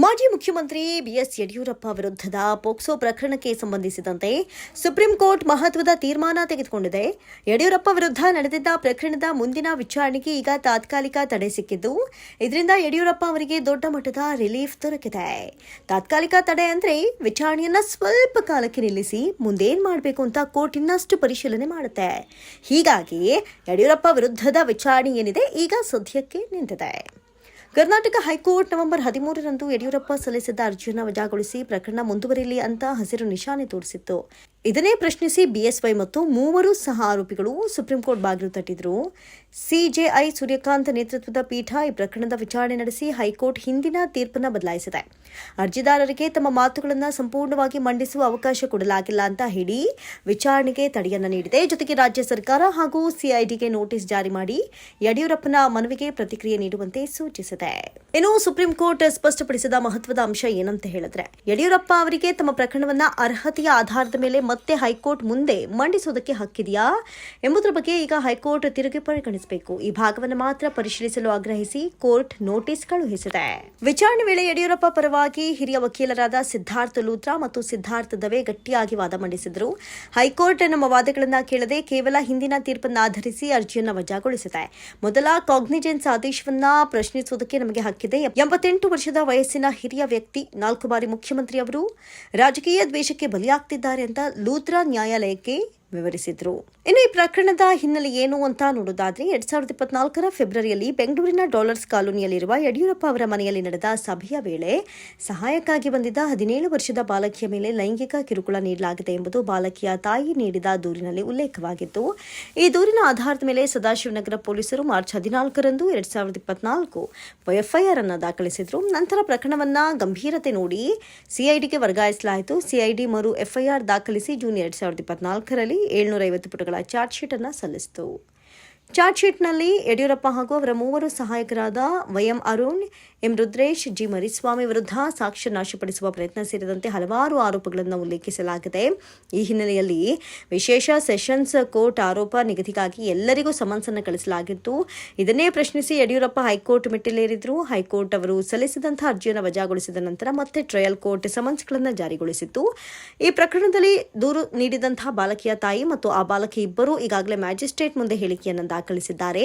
ಮಾಜಿ ಮುಖ್ಯಮಂತ್ರಿ ಬಿಎಸ್ ಯಡಿಯೂರಪ್ಪ ವಿರುದ್ಧದ ಪೋಕ್ಸೋ ಪ್ರಕರಣಕ್ಕೆ ಸಂಬಂಧಿಸಿದಂತೆ ಸುಪ್ರೀಂ ಕೋರ್ಟ್ ಮಹತ್ವದ ತೀರ್ಮಾನ ತೆಗೆದುಕೊಂಡಿದೆ. ಯಡಿಯೂರಪ್ಪ ವಿರುದ್ಧ ನಡೆದಿದ್ದ ಪ್ರಕರಣದ ಮುಂದಿನ ವಿಚಾರಣೆಗೆ ಈಗ ತಾತ್ಕಾಲಿಕ ತಡೆ ಸಿಕ್ಕಿದ್ದು, ಇದರಿಂದ ಯಡಿಯೂರಪ್ಪ ಅವರಿಗೆ ದೊಡ್ಡ ಮಟ್ಟದ ರಿಲೀಫ್ ದೊರಕಿದೆ. ತಾತ್ಕಾಲಿಕ ತಡೆ ಅಂದರೆ ವಿಚಾರಣೆಯನ್ನ ಸ್ವಲ್ಪ ಕಾಲಕ್ಕೆ ನಿಲ್ಲಿಸಿ ಮುಂದೇನ್ ಮಾಡಬೇಕು ಅಂತ ಕೋರ್ಟ್ ಇನ್ನಷ್ಟು ಪರಿಶೀಲನೆ ಮಾಡುತ್ತೆ. ಹೀಗಾಗಿ ಯಡಿಯೂರಪ್ಪ ವಿರುದ್ಧದ ವಿಚಾರಣೆ ಏನಿದೆ, ಈಗ ಸದ್ಯಕ್ಕೆ ನಿಂತಿದೆ. ಕರ್ನಾಟಕ ಹೈಕೋರ್ಟ್ ನವೆಂಬರ್ ಹದಿಮೂರರಂದು ಯಡಿಯೂರಪ್ಪ ಸಲ್ಲಿಸಿದ್ದ ಅರ್ಜಿಯನ್ನು ವಜಾಗೊಳಿಸಿ ಪ್ರಕರಣ ಮುಂದುವರಿಯಲಿ ಅಂತ ಹಸಿರು ನಿಶಾನೆ ತೋರಿಸಿತ್ತು. ಇದನ್ನೇ ಪ್ರಶ್ನಿಸಿ ಬಿಎಸ್ವೈ ಮತ್ತು ಮೂವರು ಸಹ ಆರೋಪಿಗಳು ಸುಪ್ರೀಂ ಕೋರ್ಟ್ ಬಾಗಿಲು ತಟ್ಟಿದ್ರು. ಸಿಜೆಐ ಸೂರ್ಯಕಾಂತ್ ನೇತೃತ್ವದ ಪೀಠ ಈ ಪ್ರಕರಣದ ವಿಚಾರಣೆ ನಡೆಸಿ ಹೈಕೋರ್ಟ್ ಹಿಂದಿನ ತೀರ್ಪನ್ನು ಬದಲಾಯಿಸಿದೆ. ಅರ್ಜಿದಾರರಿಗೆ ತಮ್ಮ ಮಾತುಗಳನ್ನು ಸಂಪೂರ್ಣವಾಗಿ ಮಂಡಿಸುವ ಅವಕಾಶ ಕೊಡಲಾಗಿಲ್ಲ ಅಂತ ಹೇಳಿ ವಿಚಾರಣೆಗೆ ತಡೆಯನ್ನ ನೀಡಿದೆ. ಜೊತೆಗೆ ರಾಜ್ಯ ಸರ್ಕಾರ ಹಾಗೂ ಸಿಐಡಿಗೆ ನೋಟಿಸ್ ಜಾರಿ ಮಾಡಿ ಯಡಿಯೂರಪ್ಪನ ಮನವಿಗೆ ಪ್ರತಿಕ್ರಿಯೆ ನೀಡುವಂತೆ ಸೂಚಿಸಿದೆ. ಇನ್ನು ಸುಪ್ರೀಂ ಕೋರ್ಟ್ ಸ್ಪಷ್ಟಪಡಿಸಿದ ಮಹತ್ವದ ಅಂಶ ಏನಂತ ಹೇಳಿದ್ರೆ, ಯಡಿಯೂರಪ್ಪ ಅವರಿಗೆ ತಮ್ಮ ಪ್ರಕರಣವನ್ನ ಅರ್ಹತೆಯ ಆಧಾರದ ಮೇಲೆ ಮತ್ತೆ ಹೈಕೋರ್ಟ್ ಮುಂದೆ ಮಂಡಿಸುವುದಕ್ಕೆ ಹಕ್ಕಿದೆಯಾ ಎಂಬುದರ ಬಗ್ಗೆ ಈಗ ಹೈಕೋರ್ಟ್ ತಿರುಗಿ ಪರಿಗಣಿಸಬೇಕು. ಈ ಭಾಗವನ್ನು ಮಾತ್ರ ಪರಿಶೀಲಿಸಲು ಆಗ್ರಹಿಸಿ ಕೋರ್ಟ್ ನೋಟಿಸ್ ಕಳುಹಿಸಿದೆ ವಿಚಾರಣೆ ವೇಳೆ ಯಡಿಯೂರಪ್ಪ ಪರವಾಗಿ ಹಿರಿಯ ವಕೀಲರಾದ ಸಿದ್ಧಾರ್ಥ ಲೂತ್ರಾ ಮತ್ತು ಸಿದ್ಧಾರ್ಥ ದವೆ ಗಟ್ಟಿಯಾಗಿ ವಾದ ಮಂಡಿಸಿದರು. ಹೈಕೋರ್ಟ್ ನಮ್ಮ ವಾದಗಳನ್ನ ಕೇಳದೆ ಕೇವಲ ಹಿಂದಿನ ತೀರ್ಪನ್ನು ಆಧರಿಸಿ ಅರ್ಜಿಯನ್ನು ವಜಾಗೊಳಿಸಿದೆ. ಮೊದಲ ಕಾಗ್ನಿಜೆನ್ಸ್ ಆದೇಶವನ್ನ ಪ್ರಶ್ನಿಸುವುದಕ್ಕೆ ನಮಗೆ ಹಕ್ಕಿದೆ. ಎಂಬತ್ತೆಂಟು ವರ್ಷದ ವಯಸ್ಸಿನ ಹಿರಿಯ ವ್ಯಕ್ತಿ, ನಾಲ್ಕು ಬಾರಿ ಮುಖ್ಯಮಂತ್ರಿ ಅವರು, ರಾಜಕೀಯ ದ್ವೇಷಕ್ಕೆ ಬಲಿಯಾಗ್ತಿದ್ದಾರೆ ಅಂತ ಲೂತ್ರಾ ನ್ಯಾಯಾಲಯಕ್ಕೆ ವಿವರಿಸಿದ್ರು. ಇನ್ನು ಈ ಪ್ರಕರಣದ ಹಿನ್ನೆಲೆ ಏನು ಅಂತ ನೋಡೋದಾದ್ರೆ, ಎರಡ್ ಸಾವಿರದ ಇಪ್ಪತ್ನಾಲ್ಕರ ಫೆಬ್ರವರಿಯಲ್ಲಿ ಬೆಂಗಳೂರಿನ ಡಾಲರ್ಸ್ ಕಾಲೋನಿಯಲ್ಲಿರುವ ಯಡಿಯೂರಪ್ಪ ಅವರ ಮನೆಯಲ್ಲಿ ನಡೆದ ಸಭೆಯ ವೇಳೆ ಸಹಾಯಕ್ಕಾಗಿ ಬಂದಿದ್ದ ಹದಿನೇಳು ವರ್ಷದ ಬಾಲಕಿಯ ಮೇಲೆ ಲೈಂಗಿಕ ಕಿರುಕುಳ ನೀಡಲಾಗಿದೆ ಎಂಬುದು ಬಾಲಕಿಯ ತಾಯಿ ನೀಡಿದ ದೂರಿನಲ್ಲಿ ಉಲ್ಲೇಖವಾಗಿತ್ತು ಈ ದೂರಿನ ಆಧಾರದ ಮೇಲೆ ಸದಾಶಿವನಗರ ಪೊಲೀಸರು ಮಾರ್ಚ್ ಹದಿನಾಲ್ಕರಂದು ಎರಡ್ ಸಾವಿರದ ಇಪ್ಪತ್ನಾಲ್ಕು ಎಫ್ಐಆರ್ ಅನ್ನು ದಾಖಲಿಸಿದ್ರು. ನಂತರ ಪ್ರಕರಣವನ್ನ ಗಂಭೀರತೆ ನೋಡಿ ಸಿಐಡಿಗೆ ವರ್ಗಾಯಿಸಲಾಯಿತು. ಸಿಐಡಿ ಮರು ಎಫ್ಐಆರ್ ದಾಖಲಿಸಿ ಜೂನ್ ಎರಡ್ ಸಾವಿರದ ಇಪ್ಪತ್ನಾಲ್ಕರಲ್ಲಿ ಏಳ್ನೂರ ಐವತ್ತು ಪುಟಗಳ ಚಾರ್ಜ್ ಶೀಟ್ ಅನ್ನು ಸಲ್ಲಿಸಿತು. ಚಾರ್ಜ್ ಶೀಟ್ನಲ್ಲಿ ಯಡಿಯೂರಪ್ಪ ಹಾಗೂ ಅವರ ಮೂವರು ಸಹಾಯಕರಾದ YM Arun, M Rudresh, G Mariswamy ವಿರುದ್ಧ ಸಾಕ್ಷ್ಯ ನಾಶಪಡಿಸುವ ಪ್ರಯತ್ನ ಸೇರಿದಂತೆ ಹಲವಾರು ಆರೋಪಗಳನ್ನು ಉಲ್ಲೇಖಿಸಲಾಗಿದೆ. ಈ ಹಿನ್ನೆಲೆಯಲ್ಲಿ ವಿಶೇಷ ಸೆಷನ್ಸ್ ಕೋರ್ಟ್ ಆರೋಪ ನಿಗದಿಗಾಗಿ ಎಲ್ಲರಿಗೂ ಸಮನ್ಸ್ ಅನ್ನು ಕಳಿಸಲಾಗಿತ್ತು. ಇದನ್ನೇ ಪ್ರಶ್ನಿಸಿ ಯಡಿಯೂರಪ್ಪ ಹೈಕೋರ್ಟ್ ಮೆಟ್ಟಿಲೇರಿದ್ರು. ಹೈಕೋರ್ಟ್ ಅವರು ಸಲ್ಲಿಸಿದಂತಹ ಅರ್ಜಿಯನ್ನು ವಜಾಗೊಳಿಸಿದ ನಂತರ ಮತ್ತೆ ಟ್ರಯಲ್ ಕೋರ್ಟ್ ಸಮನ್ಸ್ಗಳನ್ನು ಜಾರಿಗೊಳಿಸಿತ್ತು. ಈ ಪ್ರಕರಣದಲ್ಲಿ ದೂರು ನೀಡಿದಂತಹ ಬಾಲಕಿಯ ತಾಯಿ ಮತ್ತು ಆ ಬಾಲಕಿ ಇಬ್ಬರು ಈಗಾಗಲೇ ಮ್ಯಾಜಿಸ್ಟ್ರೇಟ್ ಮುಂದೆ ಹೇಳಿಕೆಯನ್ನು ದಾಖಲಿಸಿದ್ದಾರೆ.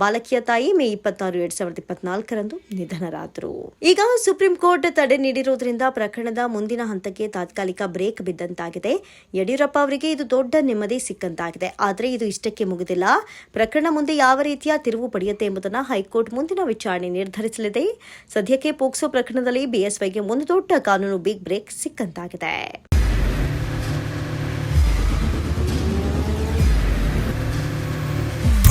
ಬಾಲಕಿಯ ತಾಯಿ ಮೇ ಇಪ್ಪತ್ತಾರು, ಎರಡ್ ಸಾವಿರದ ಇಪ್ಪತ್ನಾಲ್ಕರಂದು ನಿಧನರಾದರು. ಈಗ ಸುಪ್ರೀಂ ಕೋರ್ಟ್ ತಡೆ ನೀಡಿರುವುದರಿಂದ ಪ್ರಕರಣದ ಮುಂದಿನ ಹಂತಕ್ಕೆ ತಾತ್ಕಾಲಿಕ ಬ್ರೇಕ್ ಬಿದ್ದಂತಾಗಿದೆ. ಯಡಿಯೂರಪ್ಪ ಅವರಿಗೆ ಇದು ದೊಡ್ಡ ನೆಮ್ಮದಿ ಸಿಕ್ಕಂತಾಗಿದೆ. ಆದರೆ ಇದು ಇಷ್ಟಕ್ಕೆ ಮುಗಿದಿಲ್ಲ. ಪ್ರಕರಣ ಮುಂದೆ ಯಾವ ರೀತಿಯ ತಿರುವು ಪಡೆಯುತ್ತೆ ಎಂಬುದನ್ನು ಹೈಕೋರ್ಟ್ ಮುಂದಿನ ವಿಚಾರಣೆ ನಿರ್ಧರಿಸಲಿದೆ. ಸದ್ಯಕ್ಕೆ ಪೋಕ್ಸೋ ಪ್ರಕರಣದಲ್ಲಿ ಬಿಎಸ್ವೈಗೆ ಒಂದು ದೊಡ್ಡ ಕಾನೂನು ಬಿಗ್ ಬ್ರೇಕ್ ಸಿಕ್ಕಂತಾಗಿದೆ.